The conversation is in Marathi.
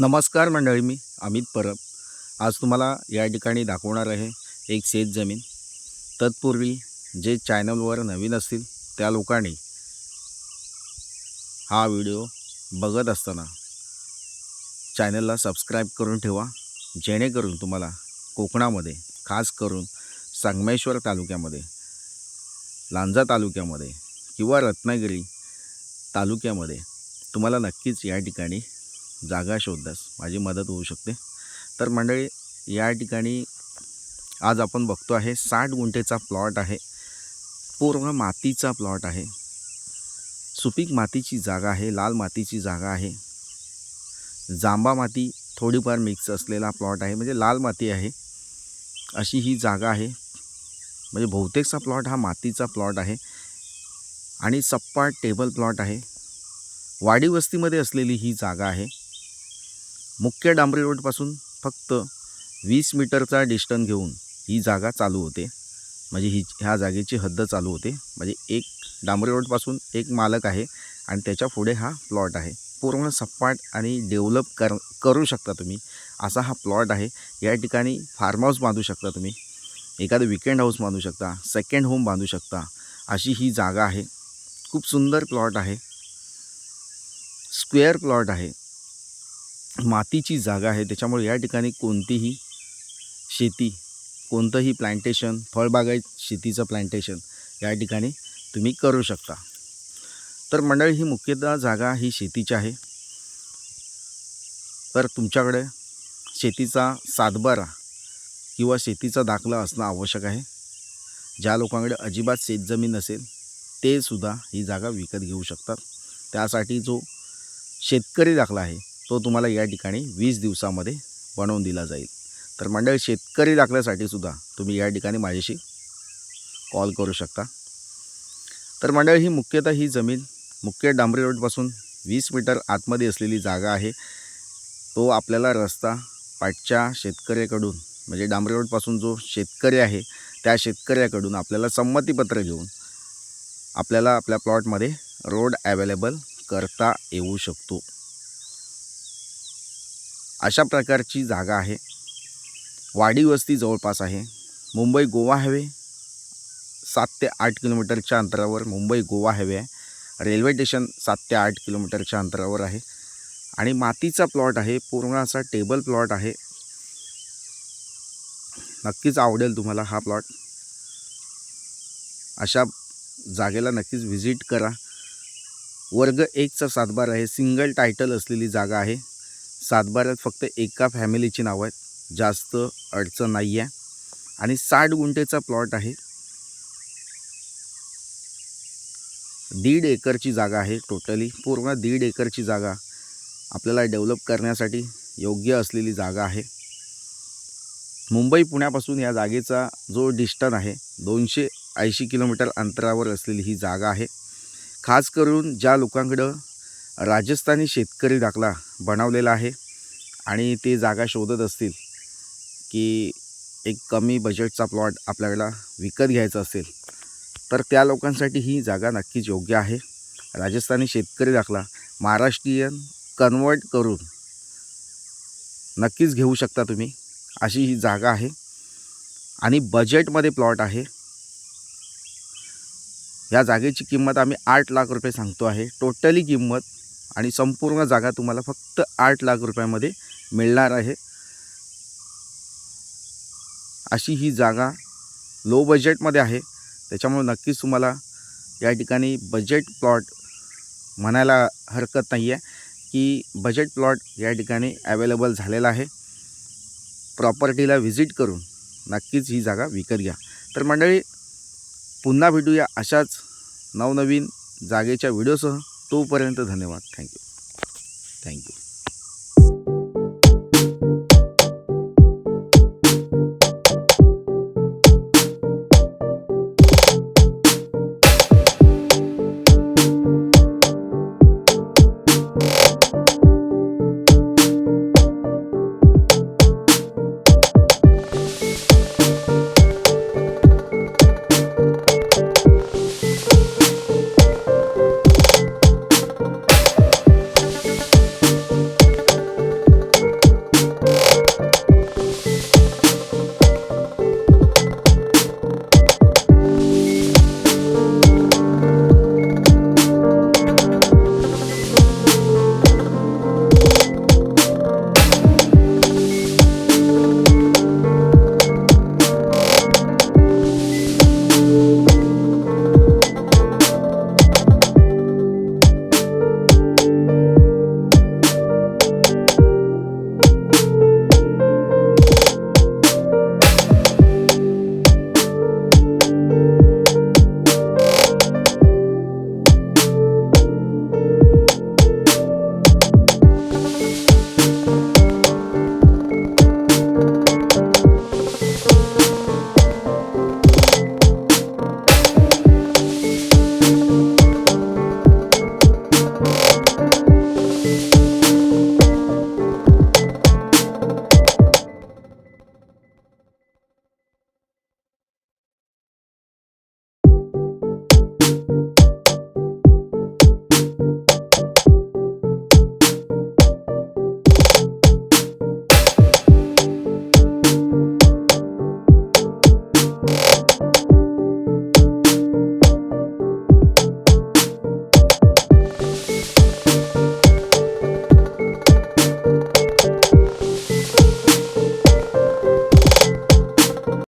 नमस्कार मंडळी मी अमित परब. आज तुम्हाला या ठिकाणी दाखवणार आहे एक शेत जमीन. तत्पूर्वी जे चॅनलवर नवीन असतील त्या लोकांनी हा व्हिडिओ बघत असताना चॅनलला सबस्क्राईब करून ठेवा जेणेकरून तुम्हाला कोकणामध्ये खास करून संगमेश्वर तालुक्यामध्ये लांजा तालुक्यामध्ये किंवा रत्नागिरी तालुक्यामध्ये तुम्हाला नक्कीच या ठिकाणी जागा शोधण्यास माझी मदत होऊ शकते. तर मंडळी या ठिकाणी आज आपण बघतो आहे साठ गुंठेचा प्लॉट आहे. पूर्ण मातीचा प्लॉट आहे. सुपीक मातीची जागा आहे लाल मातीची जागा आहे. जांबा माती थोडीफार मिक्स असलेला प्लॉट आहे म्हणजे लाल माती आहे. अशी ही जागा आहे. म्हणजे बहुतेकचा प्लॉट हा मातीचा प्लॉट आहे. आणि सप्पाट टेबल प्लॉट आहे. वाडी वस्तीमध्ये असलेली ही जागा आहे. मुख्य डांबरी रोडपासून फक्त वीस मीटरचा डिस्टन्स घेऊन ही जागा चालू होते. म्हणजे ही ह्या जागेची हद्द चालू होते. म्हणजे एक डांबरी रोडपासून एक मालक आहे आणि त्याच्या पुढे हा प्लॉट आहे. पूर्ण सपाट आणि डेव्हलप कर करू शकता तुम्ही. असा हा प्लॉट आहे. या ठिकाणी फार्म हाऊस बांधू शकता तुम्ही. एखादं विकेंड हाऊस बांधू शकता सेकंड होम बांधू शकता. अशी ही जागा आहे. खूप सुंदर प्लॉट आहे. स्क्वेअर प्लॉट आहे. मातीची जागा आहे. त्याच्यामुळे या ठिकाणी कोणतीही शेती कोणतंही प्लांटेशन फळबागायत शेतीचं प्लांटेशन या ठिकाणी तुम्ही करू शकता. तर मंडळी ही मुख्यतः जागा ही शेतीची आहे. तर तुमच्याकडे शेतीचा सातबारा किंवा शेतीचा दाखला असणं आवश्यक आहे. ज्या लोकांकडे अजिबात शेतजमीन नसेल ते सुद्धा ही जागा विकत घेऊ शकतात. त्यासाठी जो शेतकरी दाखला आहे तो तुम्हाला या ठिकाणी वीस दिवसामध्ये बनवून दिला जाईल. तर मंडळी शेतकरी दाखल्यासाठी सुद्धा तुम्ही या ठिकाणी माझ्याशी कॉल करू शकता. तर मंडळी ही मुख्यतः ही जमीन मुख्य डांबरी रोडपासून वीस मीटर आतमध्ये असलेली जागा आहे. तो आपल्याला रस्ता पाठच्या शेतकऱ्याकडून म्हणजे डांबरी रोडपासून जो शेतकरी आहे त्या शेतकऱ्याकडून आपल्याला संमतीपत्र घेऊन आपल्याला आपल्या प्लॉटमध्ये रोड ॲवेलेबल करता येऊ शकतो. अशा प्रकारची जागा आहे. वाडी वस्ती जवळपास आहे. मुंबई गोवा हायवे सात ते आठ किलोमीटरच्या अंतरावर मुंबई गोवा हायवे आहे. रेल्वे स्टेशन सात ते आठ किलोमीटरच्या अंतरावर आहे. आणि मातीचा प्लॉट आहे. पूर्ण असा टेबल प्लॉट आहे. नक्कीच आवडेल तुम्हाला हा प्लॉट. अशा जागेला नक्कीच व्हिजिट करा. वर्ग एकचा सातबार आहे. सिंगल टायटल असलेली जागा आहे. सातबाऱ्यात फक्त एका फॅमिलीची नावं आहेत. जास्त अडचण नाही आहे. आणि साठ गुंठेचा प्लॉट आहे. दीड एकरची जागा आहे टोटली. पूर्ण दीड एकरची जागा आपल्याला डेव्हलप करण्यासाठी योग्य असलेली जागा आहे. मुंबई पुण्यापासून या जागेचा जो डिस्टन आहे दोनशे ऐंशी किलोमीटर अंतरावर असलेली ही जागा आहे. खास करून ज्या लोकांकडं राजस्थानी शेतकरी दाखला बनवलेला आहे आणि ते जागा शोधत असतील की एक कमी बजेटचा प्लॉट आपल्याला विकत घ्यायचा असेल तर त्या लोकांसाठी ही जागा नक्कीच योग्य आहे. राजस्थानी शेतकरी दाखला महाराष्ट्रीयन कन्वर्ट करून नक्कीच घेऊ शकता तुम्ही अशी ही जागा आहे. आणि बजेटमध्ये प्लॉट आहे. या जागेची किंमत आम्ही आठ लाख रुपये सांगतो आहे. टोटली किंमत आणि संपूर्ण जागा तुम्हाला फक्त आठ लाख रुपयामध्ये मिळणार आहे. अशी ही जागा लो बजेटमध्ये आहे. त्याच्यामुळे नक्कीच तुम्हाला या ठिकाणी बजेट प्लॉट म्हणायला हरकत नाही आहे की बजेट प्लॉट या ठिकाणी ॲवेलेबल झालेला आहे. प्रॉपर्टीला व्हिजिट करून नक्कीच ही जागा विकत घ्या. तर मंडळी पुन्हा भेटूया अशाच नवनवीन जागेच्या व्हिडिओसह. तोपर्यंत धन्यवाद. Thank you. Thank you.